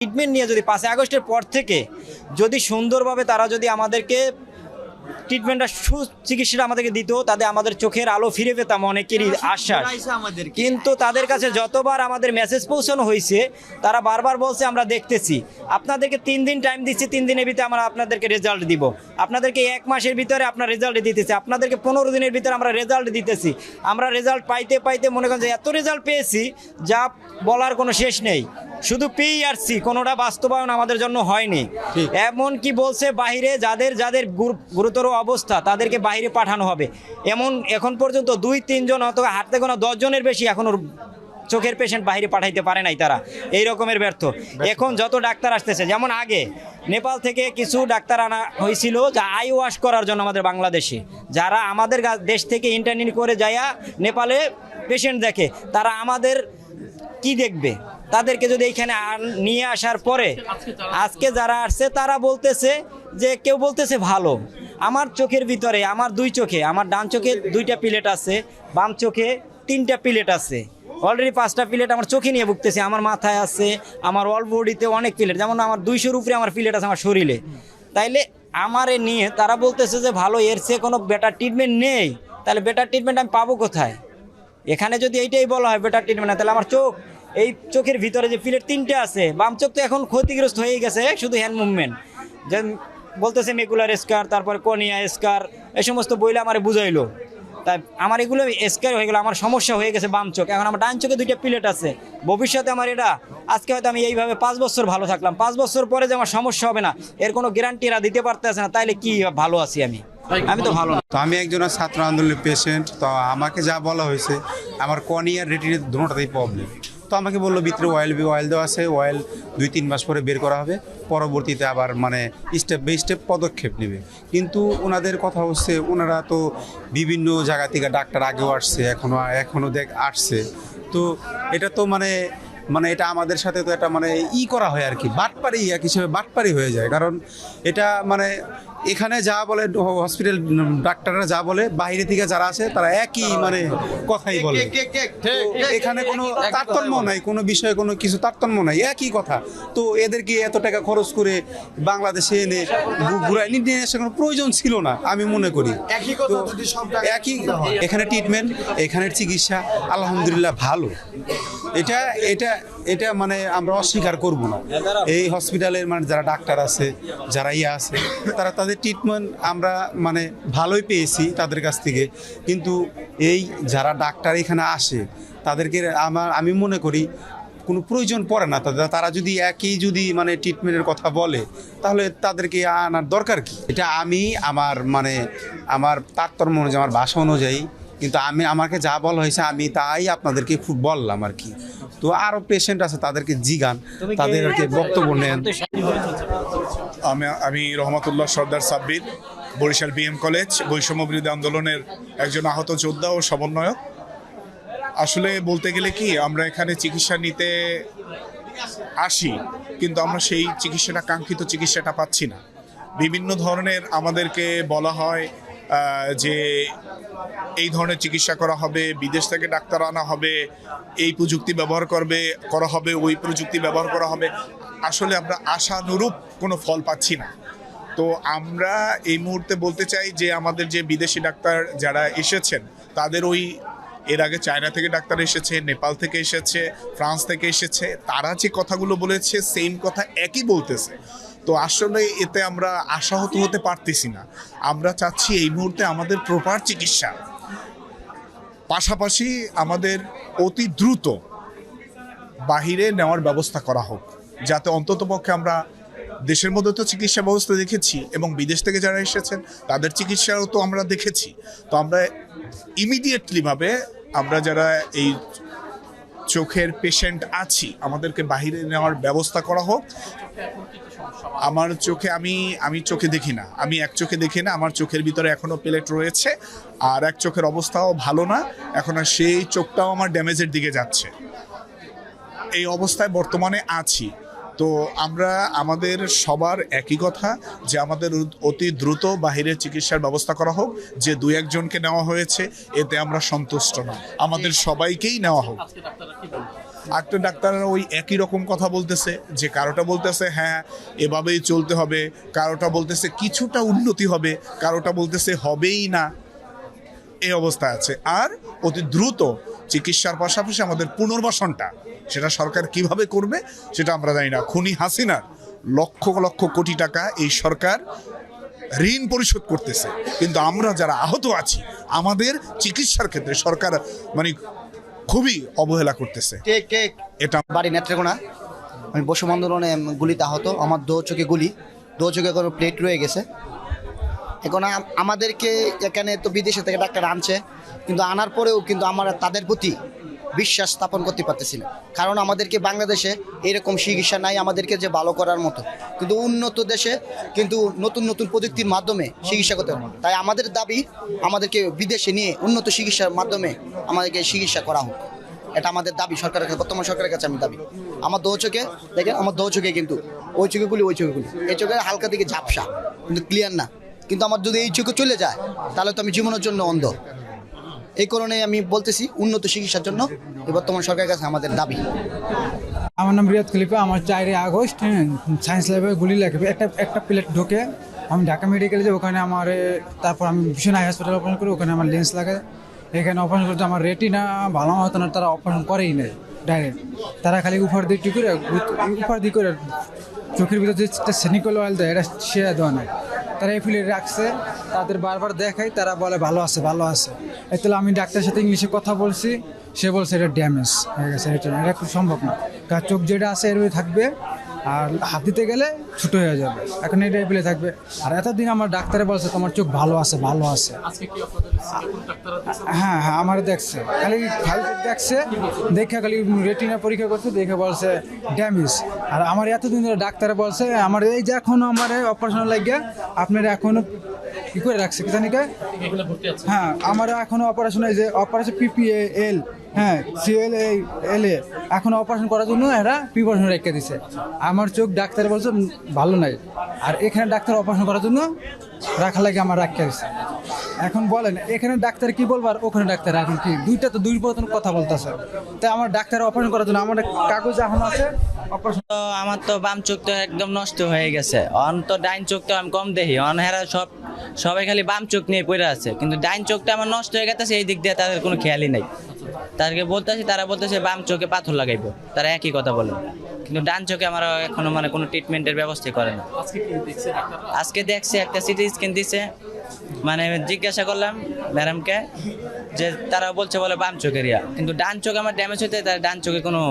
Treatment নিয়ে যদি পাঁচই আগস্টের পর থেকে যদি সুন্দরভাবে তারা যদি আমাদেরকে ট্রিটমেন্টটা সুচিকিৎসাটা আমাদেরকে দিত তাদের আমাদের চোখের আলো ফিরে পেতাম অনেকেরই আশ্বাস। কিন্তু তাদের কাছে যতবার আমাদের মেসেজ পৌঁছানো হয়েছে তারা বারবার বলছে আমরা দেখতেছি। আপনাদেরকে তিন দিন টাইম দিচ্ছি তিন দিনের ভিতরে আমরা আপনাদেরকে রেজাল্ট দিব। আপনাদেরকে এক মাসের ভিতরে আপনার রেজাল্ট দিতেছি। আপনাদেরকে পনেরো দিনের ভিতরে আমরা রেজাল্ট দিতেছি। আমরা রেজাল্ট পাইতে পাইতে মনে করেন যে এত রেজাল্ট পেয়েছি যা বলার কোনো শেষ নেই। শুধু পেয়েই আসছি কোনোটা বাস্তবায়ন আমাদের জন্য হয়নি। এমন কি বলছে বাইরে যাদের যাদের গুরু- গুরুতর অবস্থা তাদেরকে বাইরে পাঠানো হবে। এমন এখন পর্যন্ত দুই তিনজন অথবা হাঁটতে কোনো দশজনের বেশি এখনও চোখের পেশেন্ট বাইরে পাঠাইতে পারে নাই তারা। এই রকমের ব্যর্থ। এখন যত ডাক্তার আসতেছে যেমন আগে নেপাল থেকে কিছু ডাক্তার আনা হয়েছিল যা আই ওয়াশ করার জন্য আমাদের বাংলাদেশে। যারা আমাদের দেশ থেকে ইন্টারনিন করে যায়া নেপালে পেশেন্ট দেখে তারা আমাদের কি দেখবে? তাদেরকে যদি এইখানে নিয়ে আসার পরে আজকে যারা আসছে তারা বলতেছে যে কেউ বলতেছে ভালো। আমার চোখের ভিতরে, আমার দুই চোখে, আমার ডান চোখে দুইটা প্লেট আছে, বাম চোখে তিনটা প্লেট আছে। অলরেডি পাঁচটা প্লেট আমার চোখে নিয়ে ভুগতেছে, আমার মাথায় আছে, আমার অল বডিতে অনেক প্লেট, যেমন আমার দুইশোর উপরে আমার প্লেট আছে আমার শরীরে। তাইলে আমারে নিয়ে তারা বলতেছে যে, ভালো, এর সে কোনো বেটার ট্রিটমেন্ট নেই, তাহলে বেটার ট্রিটমেন্ট আমি পাবো কোথায়? এখানে যদি এইটাই বলা হয় বেটার ট্রিটমেন্ট তাহলে আমার চোখ, এই চোখের ভিতরে যে প্লেট তিনটে আছে, বাম চোখ তো এখন ক্ষতিগ্রস্ত হয়ে গেছে, শুধু হ্যান্ড মুভমেন্ট যে বলতেছে মেকুলার স্কার তারপর কনিয়া স্কার এই সমস্ত বইলে আমার বুঝাইলো। তাই আমার এগুলো স্কার হয়ে গেলো, আমার সমস্যা হয়ে গেছে বাম চোখ। এখন আমার ডান চোখে দুইটা প্লেট আছে। ভবিষ্যতে আমার এটা, আজকে হয়তো আমি এইভাবে পাঁচ বছর ভালো থাকলাম। পাঁচ বছর পরে যে আমার সমস্যা হবে না, এর কোনো গ্যারান্টি এরা দিতে পারতেছে না, তাইলে কি ভালো আছি আমি? আমি তো ভালো না। তো আমি একজন ছাত্র আন্দোলনের পেশেন্ট তো আমাকে যা বলা হয়েছে, আমার কনিয়ার রেটিনের দুটোটাতেই প্রবলেম তো আমাকে বলল, ভিতরে অয়েল বি অয়েল দেওয়া আছে অয়েল দুই, তিন মাস পরে বের করা হবে। পরবর্তীতে আবার মানে স্টেপ বাই স্টেপ পদক্ষেপ নেবে। কিন্তু ওনাদের কথা হচ্ছে ওনারা তো বিভিন্ন জায়গা থেকে ডাক্তার আগেও আসছে এখনও এখনও দেখ, আসছে। তো এটা তো মানে মানে এটা আমাদের সাথে তো এটা মানে ই করা হয় আর কি বাটপারি এক হিসেবে বাটপারি হয়ে যায়। কারণ এটা মানে এখানে যা বলে হসপিটাল ডাক্তাররা যা বলে বাইরে থেকে যারা আছে তারা একই মানে কথাই বলে। এখানে কোনো তারতম্য নাই কোনো বিষয়ে কোনো কিছু তারতম্য নাই একই কথা। তো এদেরকে এত টাকা খরচ করে বাংলাদেশে এনে ঘুরাই নিয়ে আসার কোনো প্রয়োজন ছিল না আমি মনে করি। একই এখানে ট্রিটমেন্ট এখানের চিকিৎসা আলহামদুলিল্লাহ ভালো। এটা এটা এটা মানে আমরা অস্বীকার করব না। এই হসপিটালের মানে যারা ডাক্তার আছে, যারা ইয়ে আছে, তারা তাদের ট্রিটমেন্ট আমরা মানে ভালোই পেয়েছি তাদের কাছ থেকে। কিন্তু এই যারা ডাক্তার এখানে আসে, তাদেরকে আমার, আমি মনে করি কোনো প্রয়োজন পড়ে না। তাদের, তারা যদি একই যদি মানে ট্রিটমেন্টের কথা বলে, তাহলে তাদেরকে আনার দরকার কি? এটা আমি আমার মানে আমার তারতম্য অনুযায়ী, আমার ভাষা অনুযায়ী, কিন্তু আমি, আমাকে যা বলা হয়েছে আমি তাই আপনাদেরকে খুব বললাম আর কি। তো আরও পেশেন্ট আছে তাদেরকে জিগান তাদেরকে বক্তব্য নেন। আমি আমি রহমতুল্লাহ সর্দার সাব্বির বরিশাল বিএম কলেজ বৈষম্য বিরোধী আন্দোলনের একজন আহত যোদ্ধা ও সমন্বয়ক। আসলে বলতে গেলে কি আমরা এখানে চিকিৎসা নিতে আসি কিন্তু আমরা সেই চিকিৎসাটা কাঙ্ক্ষিত চিকিৎসাটা পাচ্ছি না। বিভিন্ন ধরনের আমাদেরকে বলা হয় যে এই ধরনের চিকিৎসা করা হবে, বিদেশ থেকে ডাক্তার আনা হবে, এই প্রযুক্তি ব্যবহার করবে, করা হবে, ওই প্রযুক্তি ব্যবহার করা হবে। আসলে আমরা আশানুরূপ কোনো ফল পাচ্ছি না। তো আমরা এই মুহূর্তে বলতে চাই যে আমাদের যে বিদেশি ডাক্তার যারা এসেছেন, তাদের ওই এর আগে চায়না থেকে ডাক্তার এসেছে, নেপাল থেকে এসেছে, ফ্রান্স থেকে এসেছে, তারা যে কথাগুলো বলেছে সেম কথা একই বলতেছে। তো আসলে এতে আমরা আশাহত হতে পারতেছি না। আমরা চাচ্ছি এই মুহূর্তে আমাদের প্রপার চিকিৎসা। পাশাপাশি আমাদের অতি দ্রুত বাহিরে নেওয়ার ব্যবস্থা করা হোক, যাতে অন্ততপক্ষে আমরা দেশের মধ্যে তো চিকিৎসা ব্যবস্থা দেখেছি এবং বিদেশ থেকে যারা এসেছেন, তাদের চিকিৎসাও তো আমরা দেখেছি। তো আমরা ইমিডিয়েটলিভাবে আমরা যারা এই চোখের পেশেন্ট আছি, আমাদেরকে বাহিরে নেওয়ার ব্যবস্থা করা হোক। আমার চোখে আমি আমি চোখে দেখি না। আমি এক চোখে দেখি না, আমার চোখের ভিতরে এখনও প্লেট রয়েছে। আর এক চোখের অবস্থাও ভালো না, এখন আর সেই চোখটাও আমার ড্যামেজের দিকে যাচ্ছে। এই অবস্থায় বর্তমানে আছি। তো আমরা, আমাদের সবার একই কথা যে আমাদের অতি দ্রুত বাহিরের চিকিৎসার ব্যবস্থা করা হোক, যে দু একজনকে নেওয়া হয়েছে, এতে আমরা সন্তুষ্ট না। আমাদের সবাইকেই নেওয়া হোক। একটা ডাক্তাররা ওই একই রকম কথা বলতেছে, যে কারোটা বলতেছে হ্যাঁ এভাবেই চলতে হবে, কারোটা বলতেছে কিছুটা উন্নতি হবে, কারোটা বলতেছে হবেই না। এই অবস্থা আছে। আর অতি দ্রুত চিকিৎসার পাশাপাশি আমাদের পুনর্বাসনটা, সেটা সরকার কীভাবে করবে, সেটা আমরা জানি না। খুনি হাসিনার লক্ষ লক্ষ কোটি টাকা এই সরকার ঋণ পরিশোধ করতেছে। কিন্তু আমরা যারা আহত আছি, আমাদের চিকিৎসার ক্ষেত্রে সরকার মানে খুবই অবহেলা করতেছে। কেক কেক এটা বাড়ি নেত্রকোনা। আমি বসুম আন্দোলনে গুলিতে আহত। আমার দো চোখে গুলি। দো চোখে কোনো প্লেট রয়ে গেছে। এখন আমাদেরকে এখানে তো বিদেশে থেকে ডাক্তার আনছে। কিন্তু আনার পরেও কিন্তু আমার তাদের প্রতি বিশ্বাস স্থাপন করতে পারতেছি না। কারণ আমাদেরকে বাংলাদেশে এরকম চিকিৎসা নাই, আমাদেরকে যে ভালো করার মতো। কিন্তু উন্নত দেশে কিন্তু নতুন নতুন প্রযুক্তির মাধ্যমে চিকিৎসা করতে তাই আমাদের দাবি, আমাদেরকে বিদেশে নিয়ে উন্নত চিকিৎসার মাধ্যমে আমাদেরকে চিকিৎসা করা হোক। এটা আমাদের দাবি সরকারের কাছে, বর্তমান সরকারের কাছে আমি দাবি। আমার দো চোখে, দেখেন, আমার দো চোখে কিন্তু ওই চোখেগুলি ওই চোখেগুলি এই চোখে হালকা দিকে ঝাপসা, কিন্তু ক্লিয়ার না। কিন্তু আমার যদি এই চোখে চলে যায়, তাহলে তো আমি জীবনের জন্য অন্ধ। এই কারণে আমি বলতেছি উন্নত চিকিৎসার জন্য বর্তমান সরকারের কাছে আমাদের দাবি। আমার নাম রিয়াদ খলিফা, আমার চারই আগস্ট হ্যাঁ সায়েন্স ল্যাবে গুলি লাগবে। একটা একটা প্লেট ঢোকে, আমি ঢাকা মেডিকেলে যাই ওখানে আমার তারপর আমি ভীষণ হাই হসপিটাল অপারেশন করি, ওখানে আমার লেন্স লাগে এখানে অপারেশন করতে আমার রেটিনা ভালো হতো না, তারা অপারেশন করেই নেই ডাইরেক্ট তারা খালি উপর দিক করে উপহার দিক করে চোখের ভিতরে যে সেনিকল অয়েল দেয়, এটা সেরা দেওয়া নাই। তারা এই ফিলে রাখছে, তাদের বারবার দেখাই, তারা বলে ভালো আছে ভালো আছে। তাহলে আমি ডাক্তারের সাথে ইংলিশে কথা বলছি, সে বলছে এটা ড্যামেজ হয়ে গেছে, এটা এটা সম্ভব না। কারণ চোখ যেটা আছে এর থাকবে। আর হাত দিতে গেলে ছোটো হয়ে যাবে। এখন এটাই এগুলো থাকবে। আর এতদিন আমার ডাক্তারে বলছে তোমার চোখ ভালো আছে ভালো আছে। হ্যাঁ হ্যাঁ আমার দেখছে। খালি খালি দেখছে দেখে খালি রেটিনা পরীক্ষা করছে দেখে বলছে ড্যামেজ আর আমার এতদিন ধরে ডাক্তারে বলছে আমার এই যে এখনও আমার অপারেশন লাগিয়ে আপনার এখনও কি করে রাখছে কি জানি? হ্যাঁ আমার এখনও অপারেশন এই যে অপারেশন পিপিএ এল হ্যাঁ সিএল এল এখন অপারেশন করার জন্য এরা প্রিপারেশন রেখে দিছে। আমার চোখ ডাক্তার বলছে ভালো নাই। আর এখানে ডাক্তার অপারেশন করার জন্য রাখা লাগে আমার রাখতে দিছে এখন বলেন এখানে ডাক্তার কি বলব আর ওখানে ডাক্তার এখন কি? দুইটা তো দুই মতন কথা বলতেছে। তাই আমার ডাক্তার অপারেশন করার জন্য আমার কাগজ এখন আছে? অপারেশন আমার তো বাম চোখ তো একদম নষ্ট হয়ে গেছে। অন তো ডাইন চোখ তো আমি কম দেখি। অন হেরা সব সবাই খালি বাম চোখ নিয়ে পড়ে আছে। কিন্তু ডাইন চোখটা আমার নষ্ট হয়ে গেছে এই দিক দিয়ে তাদের কোনো খেয়ালই নেই। তাদেরকে বলতেছি তারা বলতেছে বাম চোখে পাথর লাগাইবো। তারা একই কথা বলে। কিন্তু ডান চোখে আমার এখনও মানে কোনো ট্রিটমেন্টের ব্যবস্থা করে না। আজকে দেখছে একটা সিটি স্ক্যান দিছে। মানে জিজ্ঞাসা করলাম ম্যাডামকে যে তারা বলছে বলে বাম চোখের ইয়া। কিন্তু ডান চোখ আমার ড্যামেজ হতে তার ডান চোখে কোনো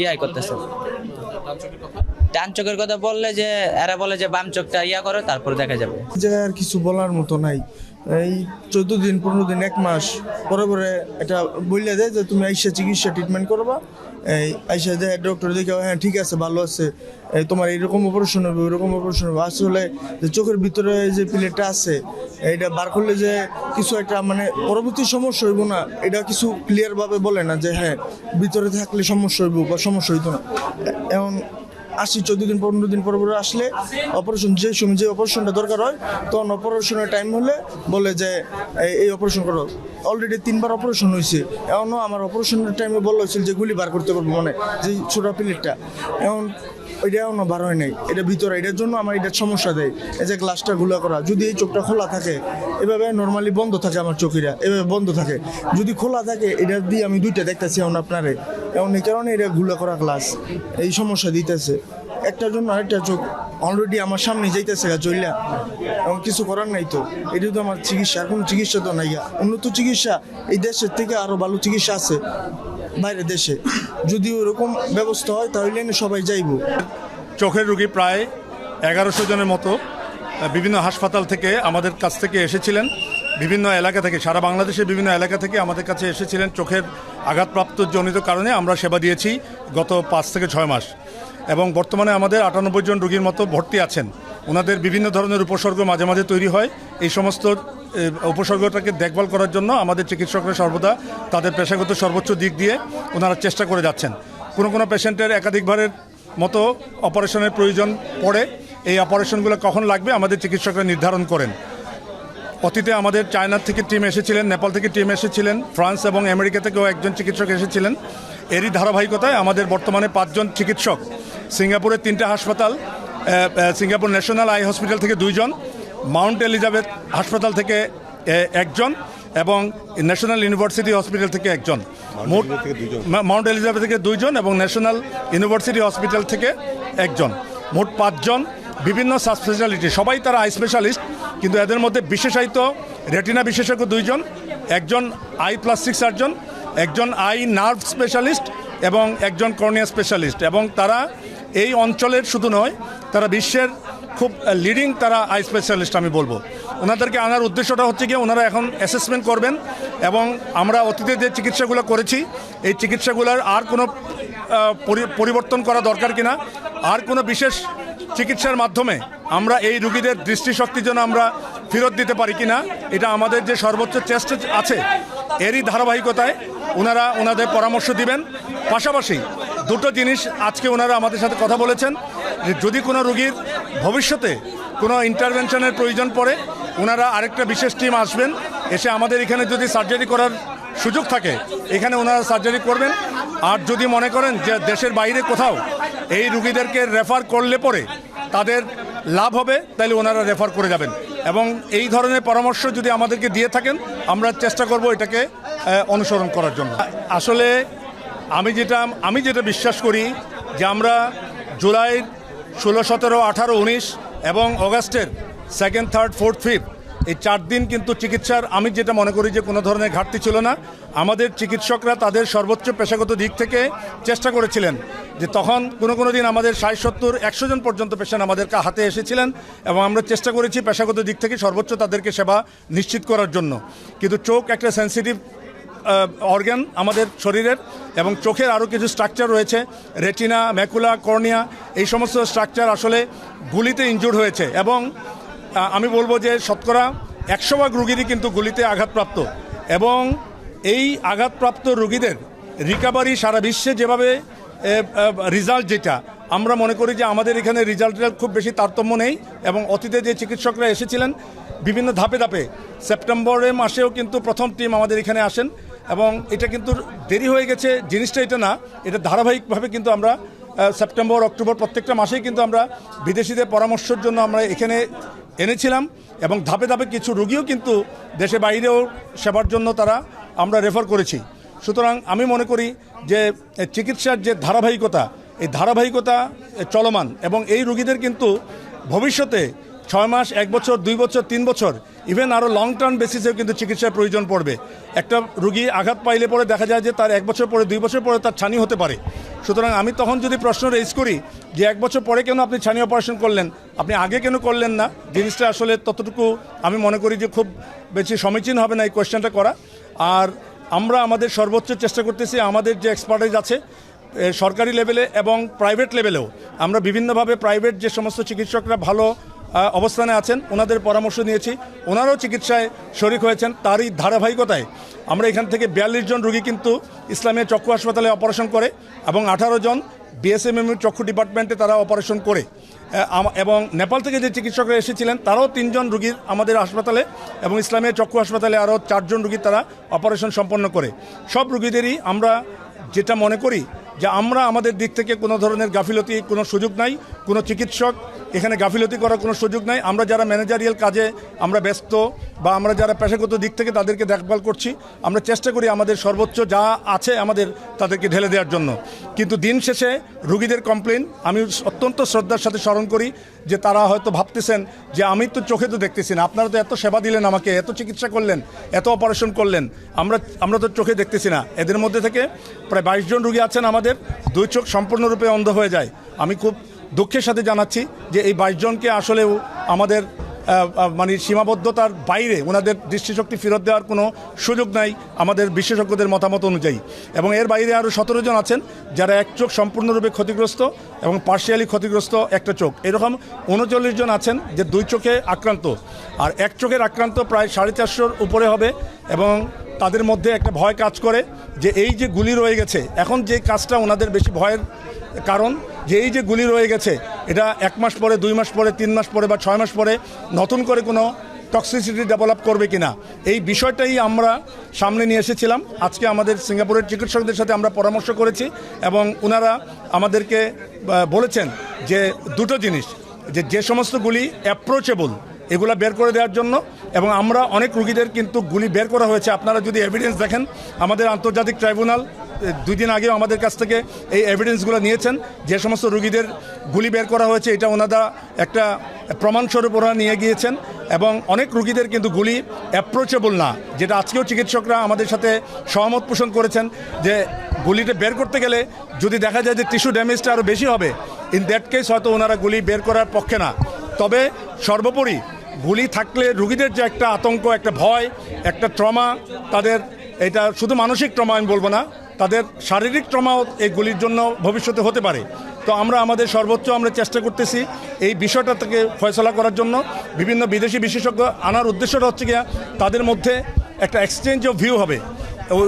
ইয়াই করতেছে। ডান চোখের কথা বললে যে, এরা বলে যে বাম চোখটা ইয়া করো, তারপর দেখা যাবে। জায়গায় আর কিছু বলার মতো নাই। এই চোদ্দ দিন, পনেরো দিন, এক মাস পরে পরে এটা বললে দেয় যে তুমি আইসা চিকিৎসা ট্রিটমেন্ট করবা। এই, আইসা দেয় ডক্টর দেখে হ্যাঁ ঠিক আছে, ভালো আছে। তোমার এইরকম অপারেশন হবে, ওইরকম অপারেশন হবে। আসলে যে চোখের ভিতরে যে প্লেটটা আছে এটা বার করলে যে কিছু একটা মানে পরবর্তী সমস্যা হইব না, এটা কিছু ক্লিয়ারভাবে বলে না যে হ্যাঁ ভিতরে থাকলে সমস্যা হইব বা সমস্যা হইতো না। এমন আসি, চোদ্দ দিন, পনেরো দিন পর পরে আসলে অপারেশন যে সময় যে অপারেশনটা দরকার হয়, তখন অপারেশনের টাইম হলে বলে যে, এই- অপারেশন করো। অলরেডি তিনবার অপারেশন হয়েছে এমনও আমার অপারেশনের টাইমে বলা হয়েছিল যে গুলি বার করতে পারব মনে, যে ছোটা প্লেটটা। এমন এটা এখনও বার হয় নাই। এটা ভিতরে, এটার জন্য আমার এটার সমস্যা দেয়। এই যে গ্লাসটা গুলা করা, যদি এই চোখটা খোলা থাকে, এভাবে নর্মালি বন্ধ থাকে আমার চোখেরা, এভাবে বন্ধ থাকে। যদি খোলা থাকে, এটা দিয়ে আমি দুইটা দেখতেছি এখন আপনারে। এমন এই কারণে এটা গুলা করা গ্লাস এই সমস্যা দিতেছে। একটার জন্য আরেকটা চোখ অলরেডি আমার সামনে যাইতেছে গা চইলা এমন কিছু করার নাই তো। এটা তো আমার চিকিৎসা কোনো চিকিৎসা তো নাই। উন্নত চিকিৎসা এই দেশের থেকে আরও ভালো চিকিৎসা আছে। বাইরের দেশে। যদি ওরকম ব্যবস্থা হয়, তাহলে না সবাই যাইবো। চোখের রুগী প্রায় এগারোশো জনের মতো বিভিন্ন হাসপাতাল থেকে আমাদের কাছ থেকে এসেছিলেন। বিভিন্ন এলাকা থেকে, সারা বাংলাদেশের বিভিন্ন এলাকা থেকে আমাদের কাছে এসেছিলেন চোখের আঘাতপ্রাপ্ত জনিত কারণে আমরা সেবা দিয়েছি গত পাঁচ থেকে ছয় মাস। এবং বর্তমানে আমাদের আটানব্বই জন রুগীর মতো ভর্তি আছেন। ওনাদের বিভিন্ন ধরনের উপসর্গ মাঝে মাঝে তৈরি হয়। এই সমস্ত উপসর্গটাকে দেখভাল করার জন্য আমাদের চিকিৎসকরা সর্বদা তাদের পেশাগত সর্বোচ্চ দিক দিয়ে ওনারা চেষ্টা করে যাচ্ছেন। কোনো কোনো পেশেন্টের একাধিকবারের মতো অপারেশনের প্রয়োজন পড়ে। এই অপারেশনগুলো কখন লাগবে আমাদের চিকিৎসকরা নির্ধারণ করেন। অতীতে আমাদের চায়নার থেকে টিম এসেছিলেন, নেপাল থেকে টিম এসেছিলেন, ফ্রান্স এবং আমেরিকা থেকেও একজন চিকিৎসক এসেছিলেন। এরই ধারাবাহিকতায় আমাদের বর্তমানে পাঁচজন চিকিৎসক। সিঙ্গাপুরের তিনটে হাসপাতাল সিঙ্গাপুর ন্যাশনাল আই হসপিটাল থেকে দুইজন মাউন্ট এলিজাবেথ হাসপাতাল থেকে একজন এবং ন্যাশনাল ইউনিভার্সিটি হসপিটাল থেকে একজন। মোট মাউন্ট এলিজাবেথ থেকে দুইজন এবং ন্যাশনাল ইউনিভার্সিটি হসপিটাল থেকে একজন। মোট পাঁচজন বিভিন্ন সাব স্পেশালিটি সবাই তারা আই স্পেশালিস্ট কিন্তু এদের মধ্যে বিশেষায়িত রেটিনা বিশেষজ্ঞ দুইজন একজন আই প্লাস্টিক সার্জন একজন আই নার্ভ স্পেশালিস্ট এবং একজন কর্নিয়া স্পেশালিস্ট। এবং তারা এই অঞ্চলের শুধু নয় তারা বিশ্বের খুব লিডিং তারা আই স্পেশালিস্ট আমি বলব। ওনাদেরকে আনার উদ্দেশ্যটা হচ্ছে গিয়ে ওনারা এখন অ্যাসেসমেন্ট করবেন এবং আমরা অতীতে যে চিকিৎসাগুলো করেছি, এই চিকিৎসাগুলোর আর কোনো পরিবর্তন করা দরকার কিনা, আর কোনো বিশেষ চিকিৎসার মাধ্যমে আমরা এই রুগীদের দৃষ্টিশক্তির জন্য আমরা ফেরত দিতে পারি কিনা, এটা আমাদের যে সর্বোচ্চ চেষ্টা আছে, এরই ধারাবাহিকতায় ওনারা ওনাদের পরামর্শ দিবেন। পাশাপাশি দুটো জিনিস আজকে ওনারা আমাদের সাথে কথা বলেছেন যে যদি কোনো রুগীর ভবিষ্যতে কোনো ইন্টারভেনশনের প্রয়োজন পড়ে ওনারা আরেকটা বিশেষ টিম আসবেন, এসে আমাদের এখানে যদি সার্জারি করার সুযোগ থাকে, এখানে ওনারা সার্জারি করবেন। আর যদি মনে করেন যে দেশের বাইরে কোথাও এই রুগীদেরকে রেফার করলে পরে তাদের লাভ হবে, তাহলে ওনারা রেফার করে যাবেন। এবং এই ধরনের পরামর্শ যদি আমাদেরকে দিয়ে থাকেন, আমরা চেষ্টা করব এটাকে অনুসরণ করার জন্য। আসলে আমি যেটা আমি যেটা বিশ্বাস করি যে আমরা জুলাইয়ের ষোলো, সতেরো, আঠারো, উনিশ এবং অগাস্টের সেকেন্ড থার্ড ফোর্থ ফিফথ এই চার দিন কিন্তু চিকিৎসার আমি যেটা মনে করি যে কোনো ধরনের ঘাটতি ছিল না। আমাদের চিকিৎসকরা তাদের সর্বোচ্চ পেশাগত দিক থেকে চেষ্টা করেছিলেন যে তখন কোনো কোনো দিন আমাদের ষাট, সত্তর, একশো জন পর্যন্ত পেশেন্ট আমাদেরকে হাতে এসেছিলেন এবং আমরা চেষ্টা করেছি পেশাগত দিক থেকে সর্বোচ্চ তাদেরকে সেবা নিশ্চিত করার জন্য। কিন্তু চোখ একটা সেন্সিটিভ অর্গান আমাদের শরীরের এবং চোখের আরও কিছু স্ট্রাকচার রয়েছে রেটিনা ম্যাকুলা কর্নিয়া এই সমস্ত স্ট্রাকচার আসলে গুলিতে ইনজুর হয়েছে এবং আমি বলব যে শতকরা একশো ভাগ রুগীরই কিন্তু গুলিতে আঘাতপ্রাপ্ত এবং এই আঘাতপ্রাপ্ত রুগীদের রিকাভারি সারা বিশ্বে যেভাবে রেজাল্ট যেটা, আমরা মনে করি যে আমাদের এখানে রেজাল্টের খুব বেশি তারতম্য নেই এবং অতীতে যে চিকিৎসকরা এসেছিলেন, বিভিন্ন ধাপে ধাপে, সেপ্টেম্বরের মাসেও কিন্তু প্রথম টিম আমাদের এখানে আসেন। এবং এটা কিন্তু দেরি হয়ে গেছে, জিনিসটা এটা না, এটা ধারাবাহিকভাবে কিন্তু আমরা সেপ্টেম্বর অক্টোবর প্রত্যেকটা মাসেই কিন্তু আমরা বিদেশিদের পরামর্শের জন্য আমরা এখানে এনেছিলাম এবং ধাপে ধাপে কিছু রুগীও কিন্তু দেশে বাইরেও সেবার জন্য তারা আমরা রেফার করেছি। সুতরাং আমি মনে করি যে চিকিৎসার যে ধারাবাহিকতা, এই ধারাবাহিকতা চলমান এবং এই রুগীদের কিন্তু ভবিষ্যতে ছয় মাস, এক বছর, দুই বছর, তিন বছর ইভেন আরও লং টার্ম বেসিসেও কিন্তু চিকিৎসার প্রয়োজন পড়বে। একটা রুগী আঘাত পাইলে পরে দেখা যায় যে তার এক বছর পরে, দুই বছর পরে তার ছানি হতে পারে। সুতরাং আমি তখন যদি প্রশ্ন রেজ করি যে এক বছর পরে কেন আপনি ছানি অপারেশন করলেন, আপনি আগে কেন করলেন না, জিনিসটা আসলে ততটুকু আমি মনে করি যে খুব বেশি সমীচীন হবে না এই কোয়েশ্চেনটা করা। আর আমরা আমাদের সর্বোচ্চ চেষ্টা করতেছি আমাদের যে এক্সপার্টাইজ আছে সরকারি লেভেলে এবং প্রাইভেট লেভেলেও আমরা বিভিন্নভাবে প্রাইভেট যে সমস্ত চিকিৎসকরা ভালো অবস্থানে আছেন, ওনাদের পরামর্শ নিয়েছি। ওনারাও চিকিৎসায় শরিক হয়েছেন, তারই ধারাবাহিকতায়। আমরা এখান থেকে বিয়াল্লিশ জন রুগী কিন্তু ইসলামের চক্ষু হাসপাতালে অপারেশন করে এবং আঠারো জন বিএসএমএম চক্ষু ডিপার্টমেন্টে তারা অপারেশন করে। এবং নেপাল থেকে যে চিকিৎসকরা এসেছিলেন, তারাও তিনজন রুগীর আমাদের হাসপাতালে এবং ইসলামের চক্ষু হাসপাতালে আরও চারজন রুগী তারা অপারেশন সম্পন্ন করে। সব রুগীদেরই আমরা যেটা মনে করি যে আমরা আমাদের দিক থেকে কোনো ধরনের গাফিলতি, কোনো সুযোগ নাই, কোনো চিকিৎসক এখানে গাফিলতি করার কোনো সুযোগ নাই। আমরা যারা ম্যানেজারিয়াল কাজে আমরা ব্যস্ত বা আমরা যারা পেশাগত দিক থেকে তাদেরকে দেখভাল করছি, আমরা চেষ্টা করি আমাদের সর্বোচ্চ যা আছে আমাদের তাদেরকে ঢেলে দেওয়ার জন্য। কিন্তু দিন শেষে রুগীদের কমপ্লেন আমি অত্যন্ত শ্রদ্ধার সাথে স্মরণ করি যে তারা হয়তো ভাবতেছেন যে আমি তো চোখে তো দেখতেছি না, আপনারা তো এত সেবা দিলেন আমাকে, এত চিকিৎসা করলেন, এত অপারেশন করলেন, আমরা আমরা তো চোখে দেখতেছি না। এদের মধ্যে থেকে প্রায় বাইশ জন রুগী আছেন আমাদের, দুই চোখ সম্পূর্ণরূপে অন্ধ হয়ে যায়। আমি খুব দুঃখের সাথে জানাচ্ছি যে এই বাইশ জনকে আসলেও আমাদের মানে সীমাবদ্ধতার বাইরে ওনাদের দৃষ্টিশক্তি ফেরত দেওয়ার কোনো সুযোগ নাই আমাদের বিশেষজ্ঞদের মতামত অনুযায়ী। এবং এর বাইরে আরও সতেরো জন আছেন যারা এক চোখ সম্পূর্ণরূপে ক্ষতিগ্রস্ত এবং পার্শিয়ালি ক্ষতিগ্রস্ত একটা চোখ। এরকম উনচল্লিশ জন আছেন যে দুই চোখে আক্রান্ত। আর এক চোখের আক্রান্ত প্রায় সাড়ে চারশোর উপরে হবে এবং তাদের মধ্যে একটা ভয় কাজ করে যে এই যে গুলি রয়ে গেছে, এখন যে কাজটা ওনাদের বেশি ভয়ের কারণ যে এই যে গুলি রয়ে গেছে, এটা এক মাস পরে, দুই মাস পরে, তিন মাস পরে বা ছয় মাস পরে নতুন করে কোনো টক্সিসিটি ডেভেলপ করবে কিনা, এই বিষয়টাই আমরা সামনে নিয়ে এসেছিলাম। আজকে আমাদের সিঙ্গাপুরের চিকিৎসকদের সাথে আমরা পরামর্শ করেছি এবং ওনারা আমাদেরকে বলেছেন যে দুটো জিনিস, যে যে সমস্ত গুলি অ্যাপ্রোচেবল এগুলো বের করে দেওয়ার জন্য এবং আমরা অনেক রুগীদের কিন্তু গুলি বের করা হয়েছে। আপনারা যদি এভিডেন্স দেখেন, আমাদের আন্তর্জাতিক ট্রাইব্যুনাল দুই দিন আগেও আমাদের কাছ থেকে এই এভিডেন্সগুলো নিয়েছেন। যে সমস্ত রুগীদের গুলি বের করা হয়েছে, এটা ওনারা একটা প্রমাণস্বরূপ ওরা নিয়ে গিয়েছেন এবং অনেক রুগীদের কিন্তু গুলি অ্যাপ্রোচেবল না, যেটা আজকেও চিকিৎসকরা আমাদের সাথে সহমত পোষণ করেছেন যে গুলিটা বের করতে গেলে যদি দেখা যায় যে টিস্যু ড্যামেজটা আরও বেশি হবে ইন দ্যাট কেস হয়তো ওনারা গুলি বের করার পক্ষে না। তবে সর্বোপরি গুলি থাকলে রুগীদের যে একটা আতঙ্ক, একটা ভয়, একটা ট্রমা তাদের এটা শুধু মানসিক ট্রমা আমি বলব না তাদের শারীরিক ট্রমাও এই গুলির জন্য ভবিষ্যতে হতে পারে। তো আমরা আমাদের সর্বোচ্চ আমরা চেষ্টা করতেছি এই বিষয়টা থেকে ফয়সলা করার জন্য। বিভিন্ন বিদেশি বিশেষজ্ঞ আনার উদ্দেশ্যটা হচ্ছে গিয়া তাদের মধ্যে একটা এক্সচেঞ্জ অফ ভিউ হবে।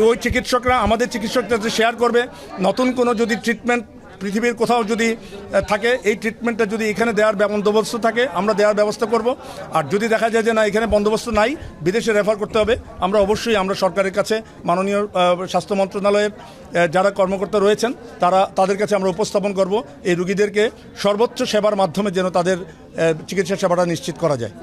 ওই চিকিৎসকরা, আমাদের চিকিৎসকদের শেয়ার করবে, নতুন কোনো যদি ট্রিটমেন্ট পৃথিবীর কোথাও যদি থাকে, এই ট্রিটমেন্টটা যদি এখানে দেওয়ার বন্দোবস্ত থাকে, আমরা দেওয়ার ব্যবস্থা করব। আর যদি দেখা যায় যে না, এখানে বন্দোবস্ত নাই, বিদেশে রেফার করতে হবে। আমরা অবশ্যই, আমরা সরকারের কাছে, মাননীয় স্বাস্থ্য মন্ত্রণালয়ের যারা কর্মকর্তা রয়েছেন, তারা, তাদের কাছে আমরা উপস্থাপন করব। এই রুগীদেরকে সর্বোচ্চ সেবার মাধ্যমে যেন তাদের চিকিৎসা সেবাটা নিশ্চিত করা যায়।